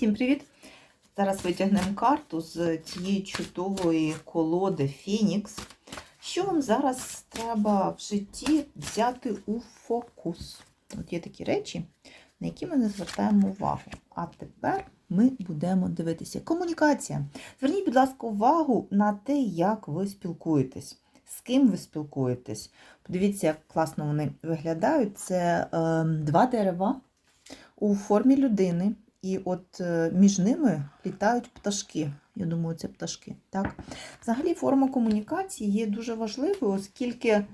Всім привіт! Зараз витягнемо карту з цієї чудової колоди Фінікс. Що вам зараз треба в житті взяти у фокус? От є такі речі, на які ми не звертаємо увагу. А тепер ми будемо дивитися. Комунікація. Зверніть, будь ласка, увагу на те, як ви спілкуєтесь, з ким ви спілкуєтесь. Подивіться, як класно вони виглядають. Це е, два дерева у формі людини. І от е, між ними літають пташки. Я думаю, це пташки. Так? Взагалі, форма комунікації є дуже важливою, оскільки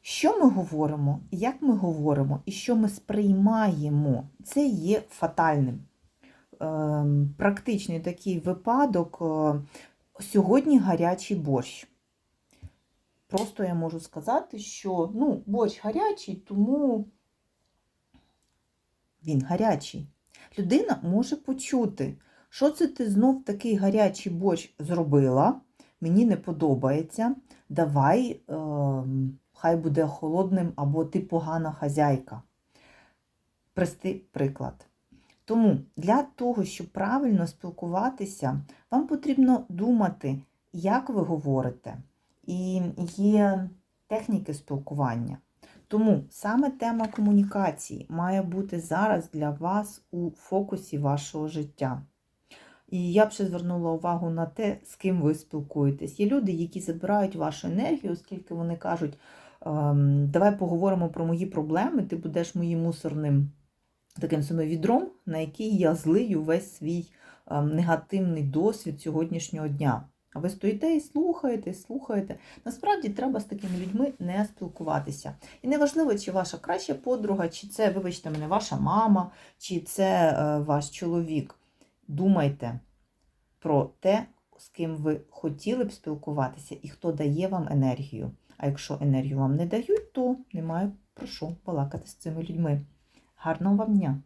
що ми говоримо, як ми говоримо і що ми сприймаємо, це є фатальним. Ем, Практичний такий випадок. е, Сьогодні гарячий борщ. Просто я можу сказати, що ну, борщ гарячий, тому він гарячий. Людина може почути, що це ти знов такий гарячий борщ зробила, мені не подобається, давай, е, хай буде холодним, або ти погана хазяйка. Простий приклад. Тому для того, щоб правильно спілкуватися, вам потрібно думати, як ви говорите. І є техніки спілкування. Тому саме тема комунікації має бути зараз для вас у фокусі вашого життя. І я б ще звернула увагу на те, з ким ви спілкуєтесь. Є люди, які забирають вашу енергію, оскільки вони кажуть, ем, давай поговоримо про мої проблеми, ти будеш моїм мусорним таким відром, на який я злию весь свій ем, негативний досвід сьогоднішнього дня. А ви стоїте і слухаєте, і слухаєте. Насправді треба з такими людьми не спілкуватися. І неважливо, чи ваша краща подруга, чи це, вибачте мене, ваша мама, чи це е, ваш чоловік. Думайте про те, з ким ви хотіли б спілкуватися і хто дає вам енергію. А якщо енергію вам не дають, то немає про що балакати з цими людьми. Гарного вам дня!